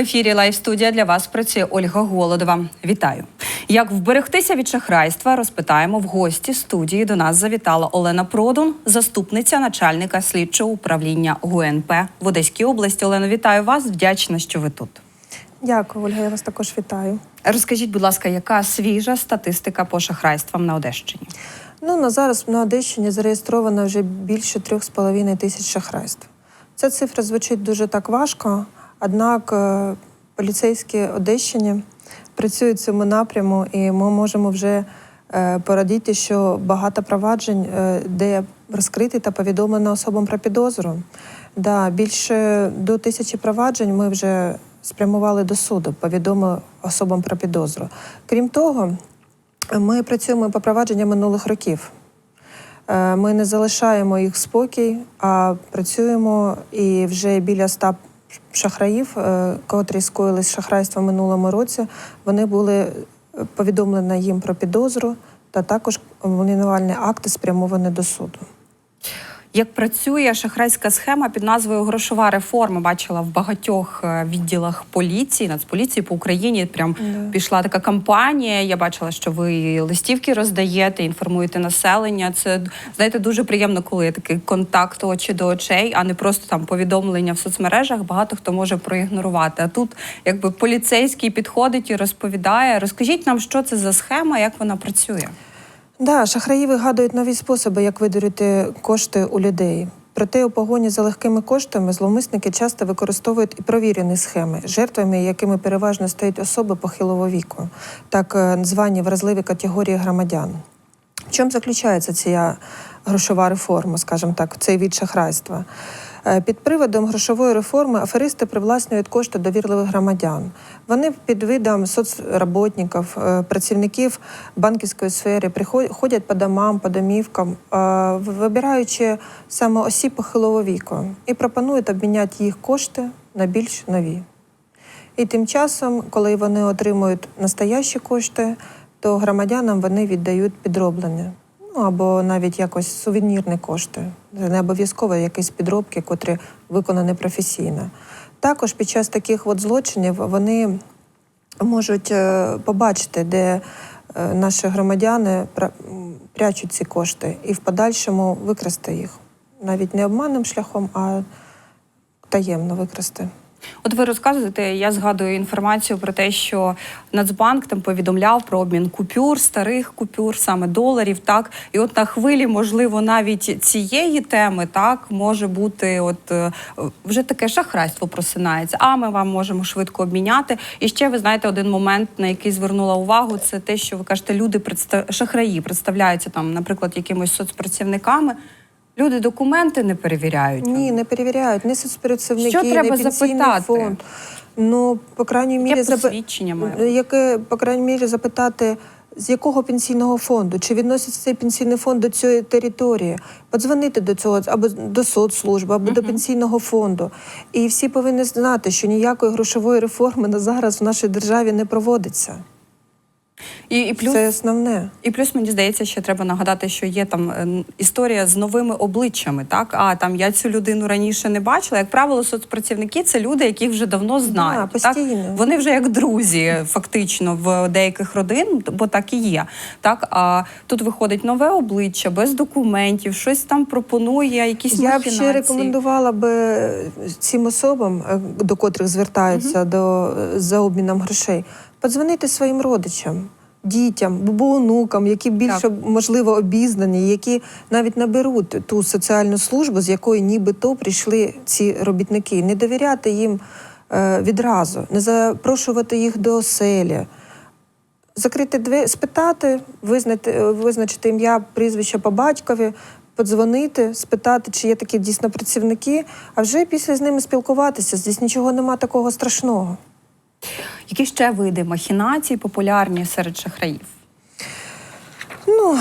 Ефірі Лайв студія для вас працює Ольга Голодова. Вітаю! Як вберегтися від шахрайства, розпитаємо в гості студії. До нас завітала Олена Продун, заступниця начальника слідчого управління ГУНП в Одеській області. Олено, вітаю вас. Вдячна, що ви тут. Дякую, Ольга. Я вас також вітаю. Розкажіть, будь ласка, яка свіжа статистика по шахрайствам на Одещині? Ну на зараз на Одещині зареєстровано вже більше 3,5 тисяч шахрайств. Ця цифра звучить дуже так важко, однак е, поліцейські Одещині працюють в цьому напряму, і ми можемо вже е, порадіти, що багато проваджень, е, де розкриті та повідомлено особам про підозру. Да, більше до тисячі проваджень ми вже спрямували до суду, повідомили особам про підозру. Крім того, ми працюємо по провадженням минулих років. Ми не залишаємо їх спокій, а працюємо і вже біля ста шахраїв, е, котрі скоїлись шахрайство в минулому році. Вони були повідомлені їм про підозру, та також обвинувальні акти спрямовані до суду. Як працює шахрайська схема під назвою Грошова реформа? Бачила в багатьох е, відділах поліції, нацполіції по Україні. Прям Да. пішла така кампанія. Я бачила, що ви листівки роздаєте, інформуєте населення. Це знаєте, дуже приємно, коли є такий контакт очі до очей, а не просто там повідомлення в соцмережах. Багато хто може проігнорувати. А тут, якби поліцейський підходить і розповідає. Розкажіть нам, що це за схема, як вона працює. Да, шахраї вигадують нові способи, як видурити кошти у людей. Проте у погоні за легкими коштами зловмисники часто використовують і провірені схеми, жертвами якими переважно стають особи похилого віку, так е, звані вразливі категорії громадян. В чому заключається ця грошова реформа, скажімо так, цей від шахрайства? Е, Під приводом грошової реформи аферисти привласнюють кошти довірливих громадян. Вони під видом соцработників, е, працівників банківської сфери ходять по домам, по домівкам, е, вибираючи саме осіб похилого віку і пропонують обміняти їх кошти на більш нові. І тим часом, коли вони отримують настоящі кошти, то громадянам вони віддають підроблені. Ну або навіть якось сувенірні кошти. Це не обов'язково якісь підробки, котрі виконані професійно. Також під час таких от злочинів вони можуть е, побачити, де е, наші громадяни прячуть ці кошти, і в подальшому викрасти їх. Навіть не обманним шляхом, а таємно викрасти. От ви розказуєте, я згадую інформацію про те, що Нацбанк там повідомляв про обмін купюр, старих купюр, саме доларів. Так, і от на хвилі, можливо, навіть цієї теми так може бути, от е, вже таке шахрайство просинається. А ми вам можемо швидко обміняти. І ще ви знаєте один момент, на який звернула увагу, це те, що ви кажете, люди представ... шахраї представляються там, наприклад, якимось соцпрацівниками. Люди документи не перевіряють. Ні, не перевіряють, не соцпрацівники, Що треба не пенсійний запитати? фонд. Ну, по крайній мірі, посвідчення має яке, по крайній мірі, запитати, з якого пенсійного фонду, чи відноситься цей пенсійний фонд до цієї території, подзвонити до цього або до соцслужби, або до пенсійного фонду. І всі повинні знати, що ніякої грошової реформи на зараз в нашій державі не проводиться. І, і плюс Це основне. І плюс мені здається, ще треба нагадати, що є там е, історія з новими обличчями. Так, а там я цю людину раніше не бачила. Як правило, соцпрацівники це люди, яких вже давно знають. так? постійно. Вони вже як друзі, фактично, в деяких родин, бо так і є. Так, а тут виходить нове обличчя без документів, щось там пропонує, якісь Я б ще рекомендувала би цим особам, е, до котрих звертаються до, за обміном грошей, подзвонити своїм родичам. Дітям, або онукам, які більше Так. можливо обізнані, які навіть наберуть ту соціальну службу, з якої нібито прийшли ці робітники, не довіряти їм е, відразу, не запрошувати їх до оселі, закрити двері, спитати, визнати, е, визначити ім'я, прізвище по батькові, подзвонити, спитати, чи є такі дійсно працівники, а вже після з ними спілкуватися. Здесь нічого нема такого страшного. Які ще види махінацій популярні серед шахраїв? Ну,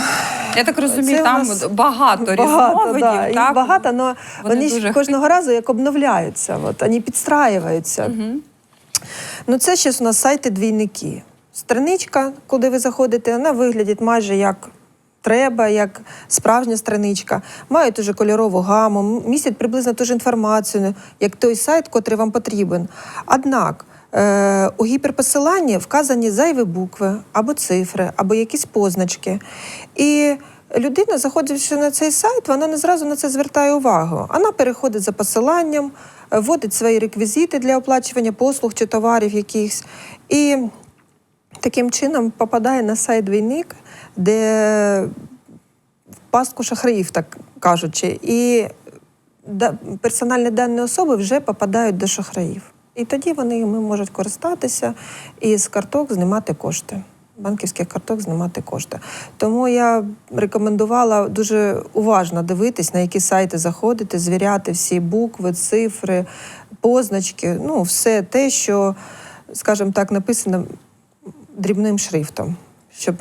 Я так розумію, там багато, багато, різновидів. да, так? багато, але Вони вони, дуже кожного разу як обновляються, от, вони підстраюються. Ну, це ще у нас сайти двійники. Страничка, куди ви заходите, вона виглядить майже як треба, як справжня страничка. Мають уже кольорову гаму, містять приблизно ту ж інформацію, як той сайт, котрий вам потрібен. Однак у гіперпосиланні вказані зайві букви або цифри, або якісь позначки. І людина, заходячи на цей сайт, вона не зразу на це звертає увагу. Вона переходить за посиланням, е, вводить свої реквізити для оплачування послуг чи товарів якихось. І таким чином попадає на сайт двійник, де в пастку шахраїв, так кажучи, і персональні дані особи вже попадають до шахраїв. І тоді вони можуть користатися і з карток знімати кошти. Банківських карток знімати кошти. Тому я рекомендувала дуже уважно дивитись, на які сайти заходити, звіряти всі букви, цифри, позначки, ну, все те, що, скажімо так, написано дрібним шрифтом, щоб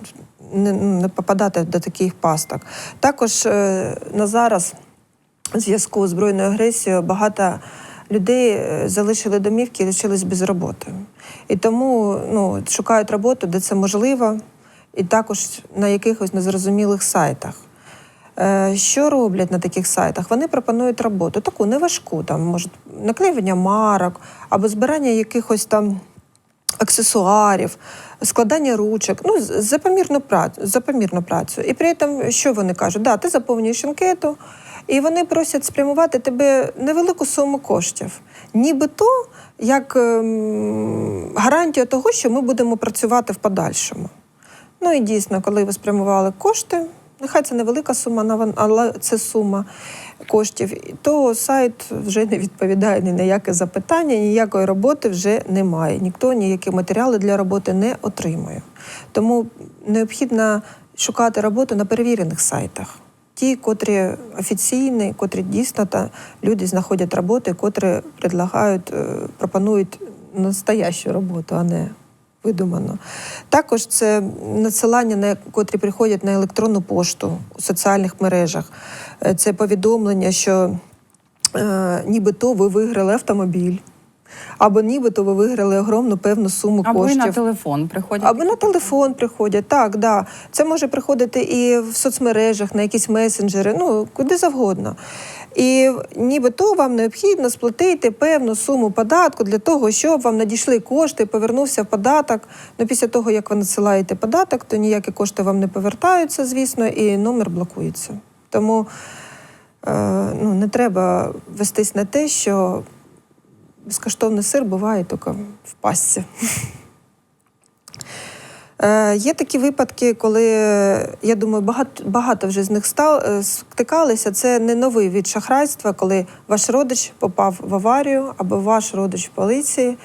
не, не попадати до таких пасток. Також е, на зараз, в зв'язку з збройною агресією, багато людей е, залишили домівки і лишились без роботи. І тому ну, шукають роботу, де це можливо, і також на якихось незрозумілих сайтах. Е, Що роблять на таких сайтах? Вони пропонують роботу, таку неважку, там, може, наклеювання марок або збирання якихось там аксесуарів, складання ручок, ну, за помірну працю, за працю. І при цьому, що вони кажуть? Да, ти заповнюєш анкету, і вони просять спрямувати тебе невелику суму коштів. Нібито як ем, гарантія того, що ми будемо працювати в подальшому. Ну і дійсно, коли ви спрямували кошти, нехай це невелика сума, але це сума коштів, то сайт вже не відповідає ні на яке запитання, ніякої роботи вже немає. Ніхто ніякі матеріали для роботи не отримує. Тому необхідно шукати роботу на перевірених сайтах. Ті, котрі офіційні, котрі дійсно та люди знаходять роботи, котрі предлагають, е, пропонують настоящу роботу, а не видумано. Також це надсилання, на котрі приходять на електронну пошту у соціальних мережах. Е, Це повідомлення, що е, нібито ви виграли автомобіль, або нібито ви виграли огромну певну суму Або коштів. на телефон приходять. Або на телефон приходять, так, да. Це може приходити і в соцмережах, на якісь месенджери, ну куди завгодно. І нібито вам необхідно сплатити певну суму податку для того, щоб вам надійшли кошти, повернувся податок. Ну, після того, як ви надсилаєте податок, то ніякі кошти вам не повертаються, звісно, і номер блокується. Тому е, ну, не треба вестись на те, що безкоштовний сир буває тільки в пастці. Е, Є такі випадки, коли я думаю, багато, багато вже з них стал, е, стикалися. Це не новий від шахрайства, коли ваш родич попав в аварію або ваш родич в поліції.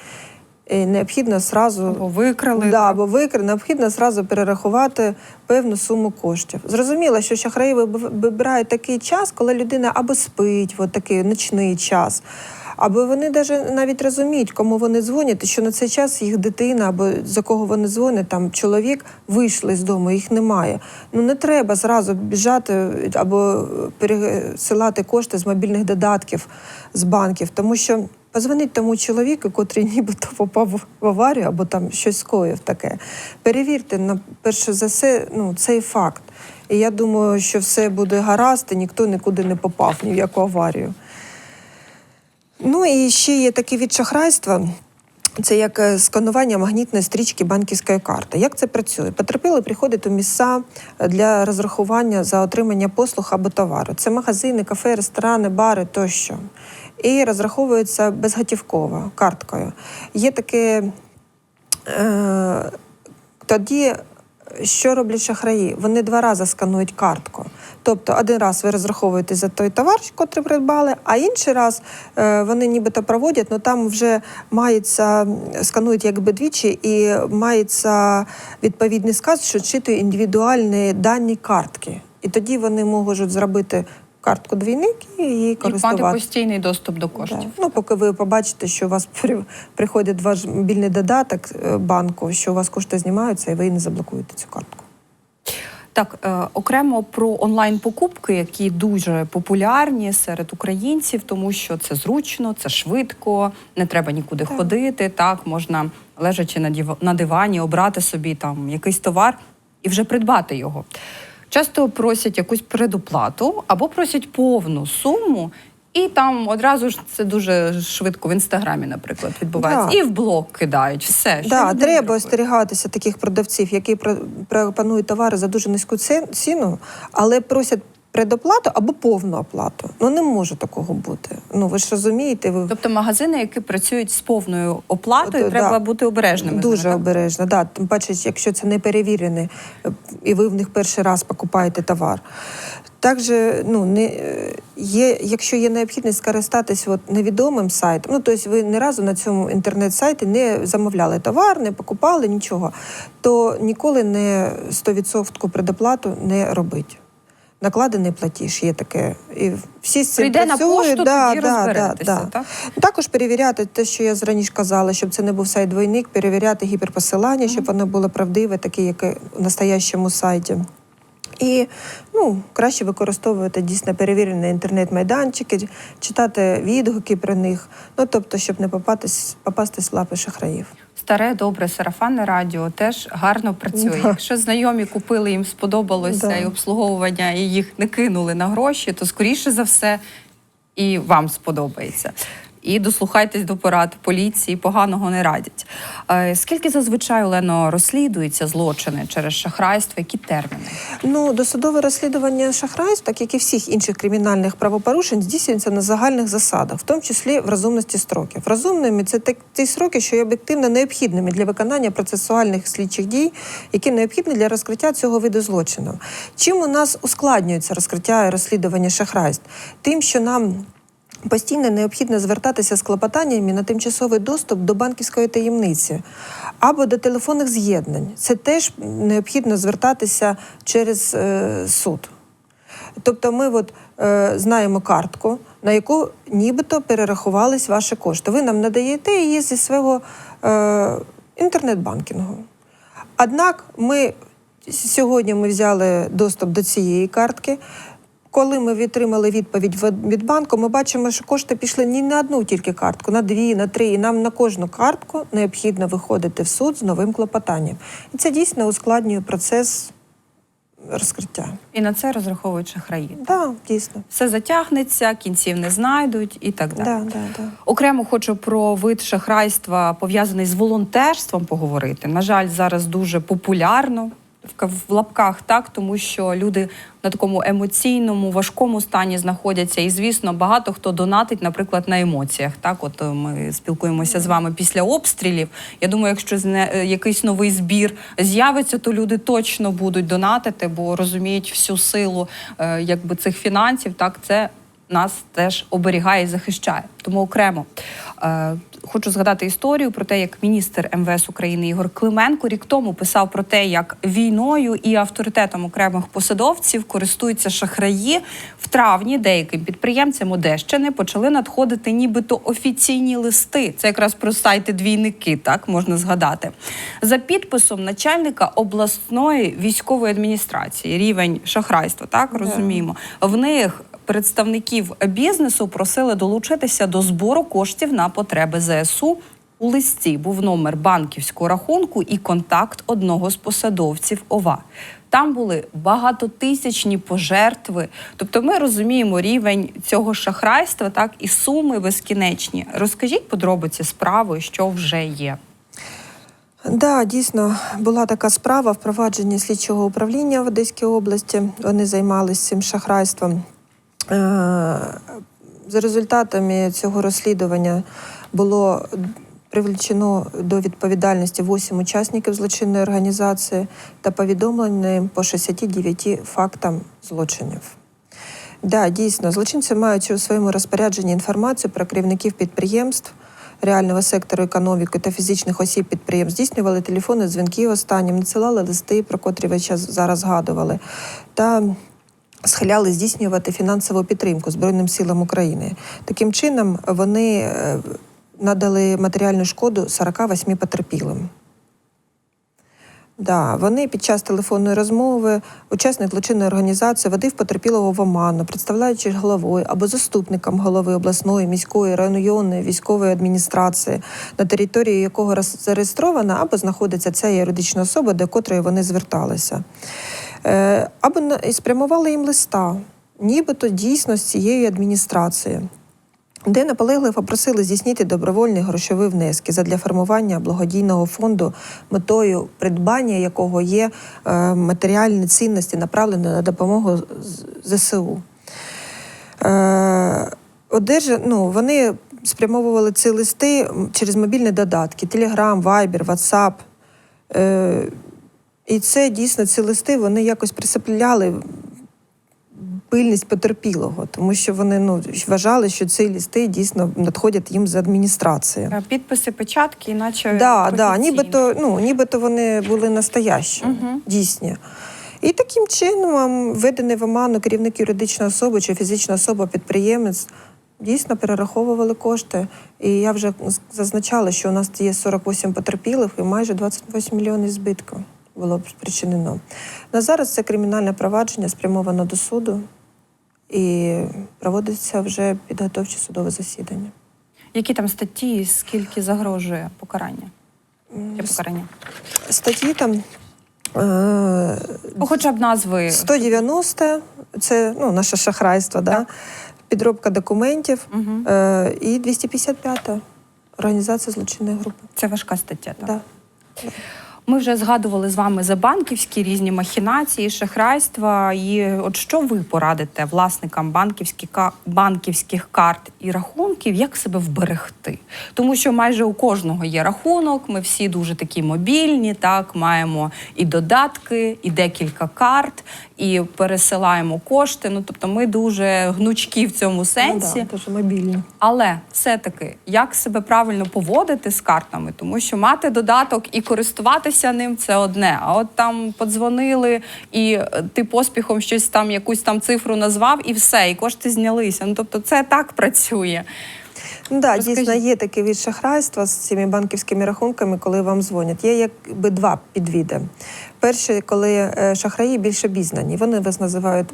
І необхідно зразу Або викрали. Да, або викр, необхідно зразу перерахувати певну суму коштів. Зрозуміло, що шахраї вибирають такий час, коли людина або спить, от такий ночний час. Або вони даже навіть розуміють, кому вони дзвонять, що на цей час їх дитина або за кого вони дзвонять, там чоловік вийшли з дому, їх немає. Ну не треба зразу біжати або пересилати кошти з мобільних додатків з банків, тому що Позвоніть тому чоловіку, котрий нібито попав в аварію або там щось скоїв таке. Перевірте на перше за все ну, цей факт. І я думаю, що все буде гаразд, і ніхто нікуди не попав, ні в яку аварію. Ну і ще є такий від шахрайства. Це як е, сканування магнітної стрічки банківської карти. Як це працює? Потерпілий приходить у місця для розрахування за отримання послуг або товару. Це магазини, кафе, ресторани, бари тощо. І розраховується безготівково карткою. Є таке е, тоді. Що роблять шахраї? Вони два рази сканують картку. Тобто один раз ви розраховуєте за той товар, котрий придбали, а інший раз е, вони нібито проводять, але там вже мається, сканують якби двічі, і мається відповідний сказ, що читує індивідуальні дані картки. І тоді вони можуть зробити картку двійник і її І мати постійний доступ до коштів. Да. Ну, поки ви побачите, що у вас при- приходить ваш мобільний додаток е, банку, що у вас кошти знімаються, і ви не заблокуєте цю картку. Так, е, окремо про онлайн-покупки, які дуже популярні серед українців, тому що це зручно, це швидко, не треба нікуди Так. ходити. Так, можна лежачи на дивані, обрати собі там якийсь товар і вже придбати його. Часто просять якусь предоплату або просять повну суму, І там одразу ж це дуже швидко в інстаграмі, наприклад, відбувається. Да. І в блог кидають все. Що Да, треба остерігатися таких продавців, які про- пропонують товари за дуже низьку ціну, але просять предоплату або повну оплату. Ну не може такого бути. Ну ви ж розумієте, ви Тобто магазини, які працюють з повною оплатою, От, треба да. бути обережними. Дуже так? обережно. Да. Тим паче, якщо це не перевірене, е, і ви в них перший раз покупаєте товар. Також, ну, не, е, є, якщо є необхідність скористатись от невідомим сайтом, ну тобто ви ні разу на цьому інтернет-сайті не замовляли товар, не покупали нічого, то ніколи не 100% предоплату не робить. Накладений платіж є таке. І всі з цим Прийде на працюють. да, тоді да, так? Ну, Також перевіряти те, що я раніше казала, щоб це не був сайт двойник, перевіряти гіперпосилання, щоб воно було правдиве, таке, як і в настоящому сайті. І ну, краще використовувати дійсно перевірені інтернет-майданчики, читати відгуки про них, ну тобто, щоб не попатись, попастись в лапи шахраїв. Старе, добре, сарафанне радіо теж гарно працює. Да. Якщо знайомі купили, їм сподобалося Да. і обслуговування, і їх не кинули на гроші, то скоріше за все і вам сподобається. І дослухайтесь до порад поліції, поганого не радять. Е, Скільки зазвичай Олено розслідується злочини через шахрайство? Які терміни? Ну, досудове розслідування шахрайств, так як і всіх інших кримінальних правопорушень, здійснюється на загальних засадах, в тому числі в розумності строків. Розумними це ті строки, що є об'єктивно необхідними для виконання процесуальних слідчих дій, які необхідні для розкриття цього виду злочину. Чим у нас ускладнюється розкриття і розслідування шахрайств? Тим, що нам Постійно необхідно звертатися з клопотаннями на тимчасовий доступ до банківської таємниці або до телефонних з'єднань. Це теж необхідно звертатися через е, суд. Тобто ми от, е, знаємо картку, на яку нібито перерахувались ваші кошти. Ви нам надаєте її зі свого е, інтернет-банкінгу. Однак ми сьогодні ми взяли доступ до цієї картки. Коли ми отримали відповідь від- від банку, ми бачимо, що кошти пішли не на одну тільки картку, на дві, на три. І нам на кожну картку необхідно виходити в суд з новим клопотанням. І це дійсно ускладнює процес розкриття. І на це розраховують шахраї. Так, да, дійсно. Все затягнеться, кінців не знайдуть і так далі. Да, да, да. Окремо хочу про вид шахрайства пов'язаний з волонтерством поговорити. На жаль, зараз дуже популярно в лапках, так тому що люди на такому емоційному важкому стані знаходяться. І звісно, багато хто донатить, наприклад, на емоціях. Так, от е, ми спілкуємося з вами після обстрілів. Я думаю, якщо е, якийсь новий збір з'явиться, то люди точно будуть донатити, бо розуміють всю силу е, якби цих фінансів. Так, це нас теж оберігає і захищає. Тому окремо е, хочу згадати історію про те, як міністр МВС України Ігор Клименко рік тому писав про те, як війною і авторитетом окремих посадовців користуються шахраї. В травні деяким підприємцям Одещини почали надходити нібито офіційні листи. Це якраз про сайти двійники, так можна згадати. За підписом начальника обласної військової адміністрації рівень шахрайства, так розуміємо. В них представників бізнесу просили долучитися до збору коштів на потреби ЗСУ. У листі був номер банківського рахунку і контакт одного з посадовців ОВА. Там були багатотисячні пожертви. Тобто, ми розуміємо рівень цього шахрайства, так і суми безкінечні. Розкажіть подробиці справи, що вже є. Да, дійсно була така справа впровадження слідчого управління в Одеській області. Вони займалися цим шахрайством. Е, За результатами цього розслідування було привлечено до відповідальності 8 учасників злочинної організації та повідомлено по 69 фактам злочинів. Да, дійсно, злочинці мають у своєму розпорядженні інформацію про керівників підприємств, реального сектору економіки та фізичних осіб підприємств, здійснювали телефонні дзвінки останнім, надсилали листи, про котрі ви зараз згадували, та схиляли здійснювати фінансову підтримку Збройним силам України. Таким чином, вони е, надали матеріальну шкоду 48 потерпілим. Да, вони під час телефонної розмови учасник злочинної організації водив потерпілого в оману, представляючи головою або заступником голови обласної, міської, районної військової адміністрації, на території якого зареєстрована або знаходиться ця юридична особа, до котрої вони зверталися. Е, або спрямували їм листа, нібито дійсно з цієї адміністрації. де наполегливо просили здійснити добровольні грошові внески задля формування благодійного фонду, метою придбання якого є е, матеріальні цінності, направлені на допомогу ЗСУ. Е, одержа, ну, вони спрямовували ці листи через мобільні додатки: Telegram, Viber, WhatsApp. І це дійсно ці листи вони якось присипляли пильність потерпілого, тому що вони ну, вважали, що ці листи дійсно надходять їм з адміністрації. Е, Підписи, печатки, іначе Да, да, нібито, ну, нібито вони були настоящі, Мгм. дійсні. І таким чином введений в оману керівник юридичної особи чи фізична особа, підприємець дійсно перераховували кошти. І я вже зазначала, що у нас є 48 потерпілих і майже 28 мільйонів збитків було б спричинено. На зараз це кримінальне провадження спрямовано до суду і проводиться вже підготовче судове засідання. Які там статті, і скільки загрожує покарання? Покарання? Статті там. Е, Ну, хоча б назви. 190 це ну, наше шахрайство, да? Підробка документів Мгм. е, і 255 організація злочинної групи. Це важка стаття. Так? Да. Ми вже згадували з вами за банківські різні махінації, шахрайства. І от що ви порадите власникам банківських, банківських карт і рахунків, як себе вберегти? Тому що майже у кожного є рахунок, ми всі дуже такі мобільні, так маємо і додатки, і декілька карт, і пересилаємо кошти. Ну тобто, ми дуже гнучкі в цьому сенсі. Ну, да, дуже мобільні. Але все-таки як себе правильно поводити з картами, тому що мати додаток і користуватися ним це одне. А от там подзвонили, і е, ти поспіхом щось там, якусь там цифру назвав, і все, і кошти знялися. Ну тобто, це так працює. Ну, да, Розкажіть. дійсно є таке від шахрайства з цими банківськими рахунками, коли вам дзвонять. Є якби два підвіди. Перше, коли е, шахраї більше обізнані, вони вас називають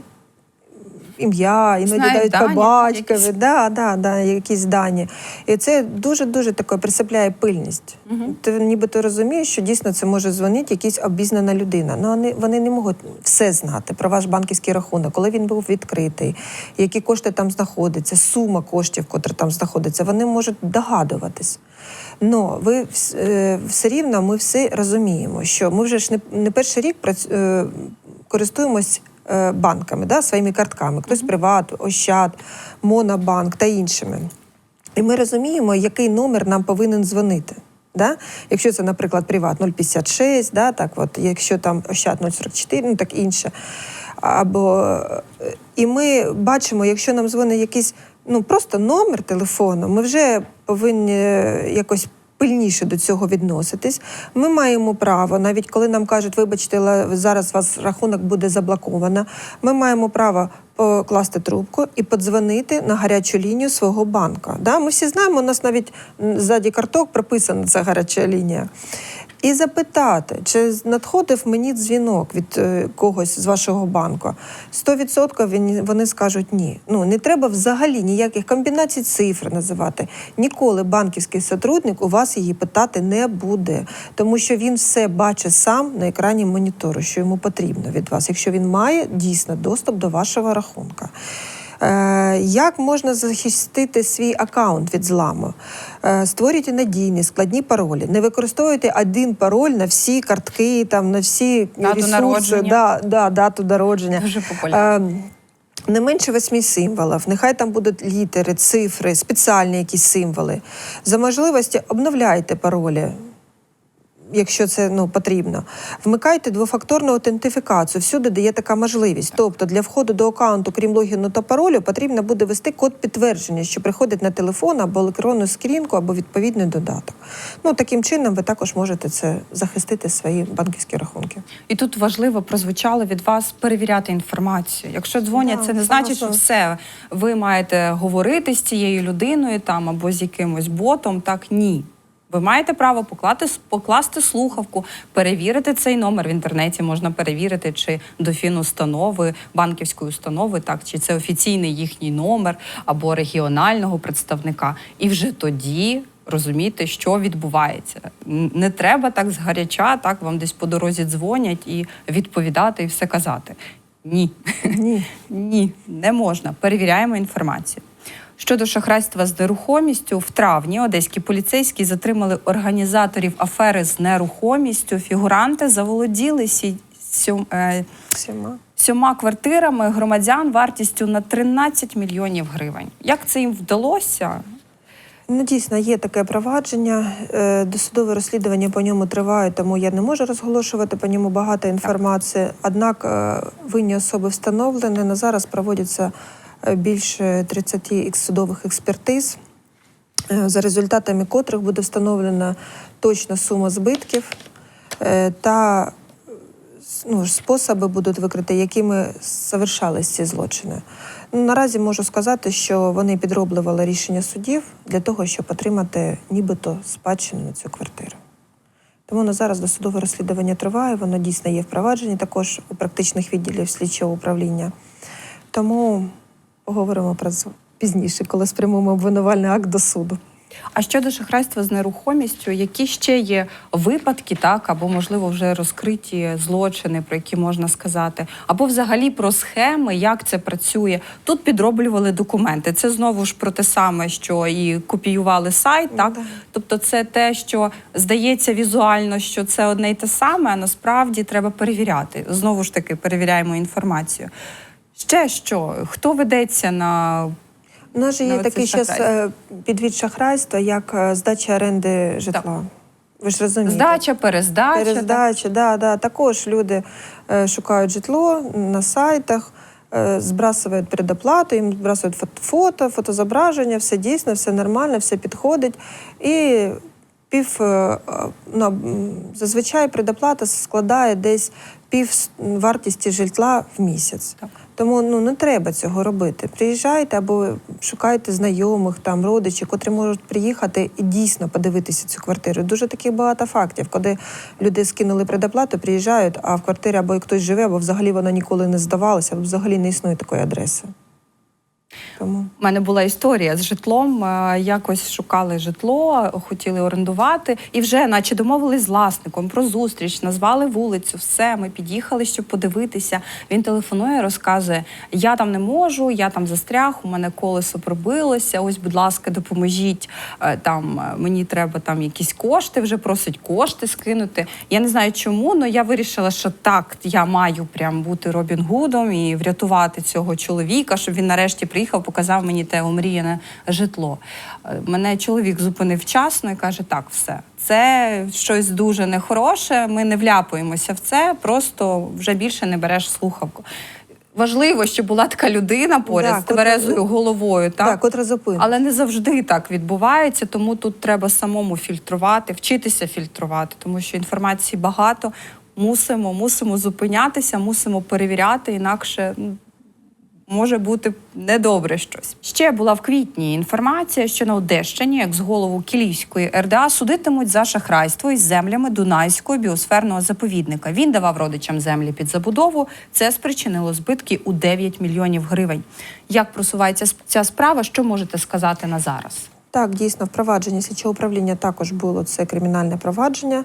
ім'я, іноді Знають дають по батькові, да, да, да, якісь дані. І це дуже-дуже таке присипляє пильність. Ти нібито розумієш, що дійсно це може дзвонити якась обізнана людина. Ну вони, вони не можуть все знати про ваш банківський рахунок, коли він був відкритий, які кошти там знаходяться, сума коштів, котра там знаходиться. Вони можуть догадуватись. Но ви е, все рівно ми все розуміємо, що ми вже ж не, не перший рік прац- е, користуємось банками, да, своїми картками. Хтось Приват, Ощад, Монобанк та іншими. І ми розуміємо, який номер нам повинен дзвонити. Да? Якщо це, наприклад, Приват 056, да, так от, якщо там Ощад 044, ну так інше. Або, е, і ми бачимо, якщо нам дзвонить якийсь ну, просто номер телефону, ми вже повинні е, якось пильніше до цього відноситись. Ми маємо право, навіть коли нам кажуть, вибачте, зараз вас рахунок буде заблоковано, ми маємо право покласти трубку і подзвонити на гарячу лінію свого банка. Да? Ми всі знаємо, у нас навіть ззаді карток прописана ця гаряча лінія. І запитати, чи надходив мені дзвінок від е, когось з вашого банку. 100% вони скажуть ні. Ну не треба взагалі ніяких комбінацій цифр називати. Ніколи банківський сотрудник у вас її питати не буде, тому що він все бачить сам на екрані монітору, що йому потрібно від вас, якщо він має дійсно доступ до вашого рахунка. Е, Як можна захистити свій аккаунт від зламу? Е, Створюйте надійні, складні паролі. Не використовуйте один пароль на всі картки, там, на всі Дату ресурси, народження. Да, да, дату народження. Дуже популярно. Е, Не менше восьми символів, нехай там будуть літери, цифри, спеціальні якісь символи. За можливості обновляйте паролі якщо це ну, потрібно. Вмикайте двофакторну аутентифікацію. Всюди, де є така можливість. Тобто для входу до аккаунту, крім логіну та паролю, потрібно буде ввести код підтвердження, що приходить на телефон або електронну скрінку, або відповідний додаток. Ну, таким чином ви також можете це захистити свої банківські рахунки. І тут важливо прозвучало від вас перевіряти інформацію. Якщо дзвонять, Да, це не значить, що все ви маєте говорити з цією людиною там або з якимось ботом. Так ні. Ви маєте право поклати, покласти слухавку, перевірити цей номер в інтернеті. Можна перевірити, чи до фінустанови, банківської установи, так чи це офіційний їхній номер або регіонального представника. І вже тоді розуміти, що відбувається. Не треба так згаряча, так вам десь по дорозі дзвонять і відповідати і все казати. Ні. Ні. Ні, не можна. Перевіряємо інформацію. Щодо шахрайства з нерухомістю, в травні одеські поліцейські затримали організаторів афери з нерухомістю. Фігуранти заволоділи сі, сьом, е, Всіма. сьома квартирами громадян вартістю на 13 мільйонів гривень. Як це їм вдалося? Ну, дійсно, є таке провадження. Е, Досудове розслідування по ньому триває, тому я не можу розголошувати по ньому багато інформації. Однак е, винні особи встановлені. На зараз проводяться більше 30 ікс- судових експертиз, е, за результатами котрих буде встановлена точна сума збитків е, та ну, способи будуть викриті, якими завершались ці злочини. Ну, наразі можу сказати, що вони підроблювали рішення судів для того, щоб отримати нібито спадщину на цю квартиру. Тому на зараз досудове розслідування триває, воно дійсно є впроваджені також у практичних відділів слідчого управління. Тому поговоримо про це пізніше, коли спрямуємо обвинувальний акт до суду. А щодо шахрайства з нерухомістю, які ще є випадки, так або можливо вже розкриті злочини, про які можна сказати, або взагалі про схеми, як це працює. Тут підроблювали документи. Це знову ж про те саме, що і копіювали сайт, так Да. тобто, це те, що здається візуально, що це одне й те саме, а насправді треба перевіряти. Знову ж таки, перевіряємо інформацію. Ще що, хто ведеться на У нас же є Ну, такий це щас, шахрайство. е, підвід шахрайства, як е, здача оренди житла. Ви ж розумієте. здача, перездача? так? Перездача, да, да. Також люди е, шукають житло на сайтах, е, збрасують предоплату, їм збрасують фото, фото, фотозображення, все дійсно, все нормально, все підходить. І пів е, е, ну, зазвичай предоплата складає десь пів вартісті житла в місяць. Так. Тому ну не треба цього робити. Приїжджайте або шукайте знайомих, там родичів, котрі можуть приїхати і дійсно подивитися цю квартиру. Дуже таких багато фактів, коли люди скинули предоплату, приїжджають, а в квартирі або хтось живе, або взагалі вона ніколи не здавалася, або взагалі не існує такої адреси. У мене була історія з житлом. Е, Якось шукали житло, хотіли орендувати, і вже, наче домовились з власником про зустріч, назвали вулицю. Все, ми під'їхали, щоб подивитися. Він телефонує, розказує: я там не можу, я там застряг, у мене колесо пробилося. Ось, будь ласка, допоможіть. Е, Там е, мені треба там якісь кошти. Вже просить кошти скинути. Я не знаю чому, але я вирішила, що так, я маю прям бути Робін Гудом і врятувати цього чоловіка, щоб він нарешті приїхав, показав мені те омріяне житло. Е, Мене чоловік зупинив вчасно і каже: так, все. Це щось дуже нехороше. Ми не вляпуємося в це, просто вже більше не береш слухавку. Важливо, щоб була така людина поряд Да, з тверезою головою, так? так, котра зупинка. Але не завжди так відбувається, тому тут треба самому фільтрувати, вчитися фільтрувати, тому що інформації багато. Мусимо, мусимо зупинятися, мусимо перевіряти, інакше ну, може бути недобре щось. Ще була в квітні інформація, що на Одещині, як з голову Кілійської РДА, судитимуть за шахрайство із землями Дунайського біосферного заповідника. Він давав родичам землі під забудову. Це спричинило збитки у 9 мільйонів гривень. Як просувається ця справа? Що можете сказати на зараз? Так, дійсно, впровадження слідчого управління також було це кримінальне провадження.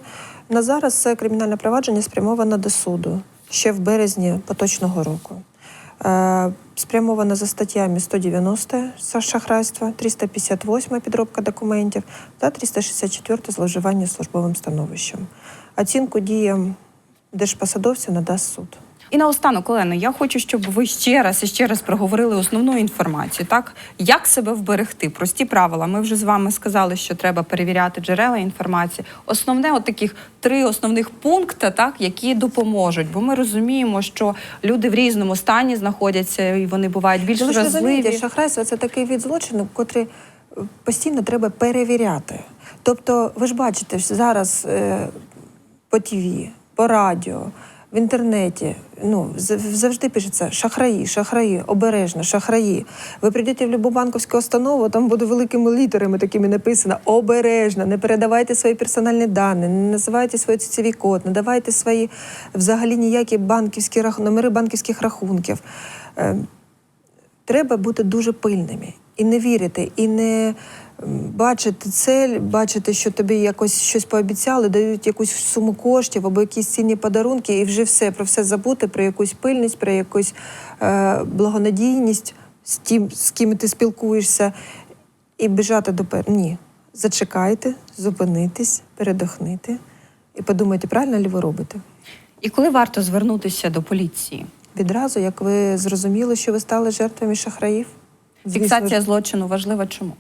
На зараз це кримінальне провадження спрямовано до суду ще в березні поточного року. Е, спрямовано за статтями 190 шахрайства, шахрайство, 358 підробка документів та 364 зловживання службовим становищем. Оцінку діям держпосадовців надасть суд. І наостанок, Олено, я хочу, щоб ви ще раз і ще раз проговорили основну інформацію. Так як себе вберегти? Прості правила. Ми вже з вами сказали, що треба перевіряти джерела інформації. Основне, от таких три основних пункти, так які допоможуть. Бо ми розуміємо, що люди в різному стані знаходяться, і вони бувають більш ж розумієте, шахрайство це такий від злочину, котрий е, постійно треба перевіряти. Тобто, ви ж бачите, що зараз е, по ТВ, по радіо, в інтернеті ну, зав- завжди пишеться шахраї, шахраї, обережно, шахраї. Ви прийдете в будь-яку банківську установу, там буде великими літерами такими написано обережно, не передавайте свої персональні дані, не називайте свій цільовий код, не давайте свої взагалі ніякі банківські номери банківських рахунків. Е, треба бути дуже пильними і не вірити, і не бачити цель, бачити, що тобі якось щось пообіцяли, дають якусь суму коштів або якісь цінні подарунки, і вже все про все забути, про якусь пильність, про якусь е, благонадійність. з тим, з ким ти спілкуєшся, і біжати до пер... Ні. Зачекайте, зупинитесь, передохнити і подумайте, правильно ли ви робите. І коли варто звернутися до поліції? Відразу, як ви зрозуміли, що ви стали жертвами шахраїв. Фіксація злочину важлива чому?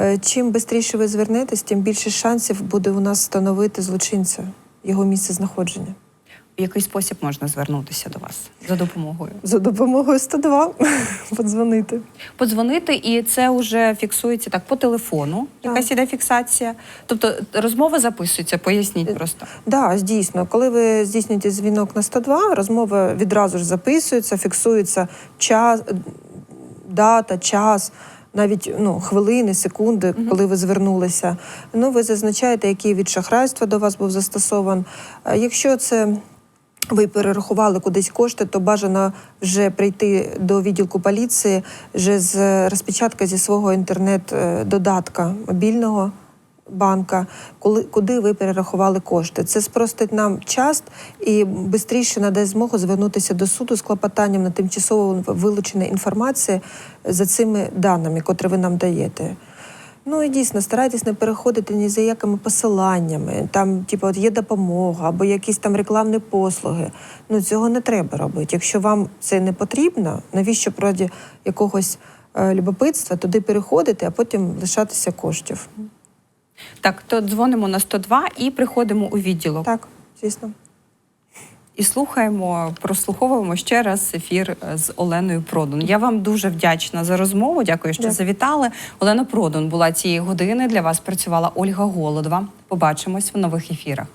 е, Чим швидше ви звернетесь, тим більше шансів буде у нас встановити злочинця, його місце знаходження. В який спосіб можна звернутися до вас за допомогою? За допомогою 102 подзвонити. Подзвонити, і це вже фіксується так по телефону. Якась іде фіксація. Тобто розмова записується, поясніть просто. Да, дійсно, коли ви здійснюєте дзвінок на 102, розмова відразу ж записується, фіксується час, дата, час. Навіть ну, хвилини, секунди, коли ви звернулися. Ну, ви зазначаєте, який від шахрайства до вас був застосован. Якщо це ви перерахували кудись кошти, то бажано вже прийти до відділку поліції вже з розпечатка зі свого інтернет-додатка мобільного банка, коли куди ви перерахували кошти. Це спростить нам час і швидше надасть змогу звернутися до суду з клопотанням на тимчасово вилучення інформації за цими даними, котрі ви нам даєте. Ну і дійсно старайтесь не переходити ні за якими посиланнями. Там, типу, от є допомога або якісь там рекламні послуги. Ну цього не треба робити. Якщо вам це не потрібно, навіщо раді якогось е, любопитства туди переходити, а потім лишатися коштів. Так, то дзвонимо на 102 і приходимо у відділок. Так, звісно. І слухаємо, прослуховуємо ще раз ефір е, з Оленою Продун. Я вам дуже вдячна за розмову. Дякую, що Дякую. завітали. Олена Продун була цієї години. Для вас працювала Ольга Голодова. Побачимось в нових ефірах.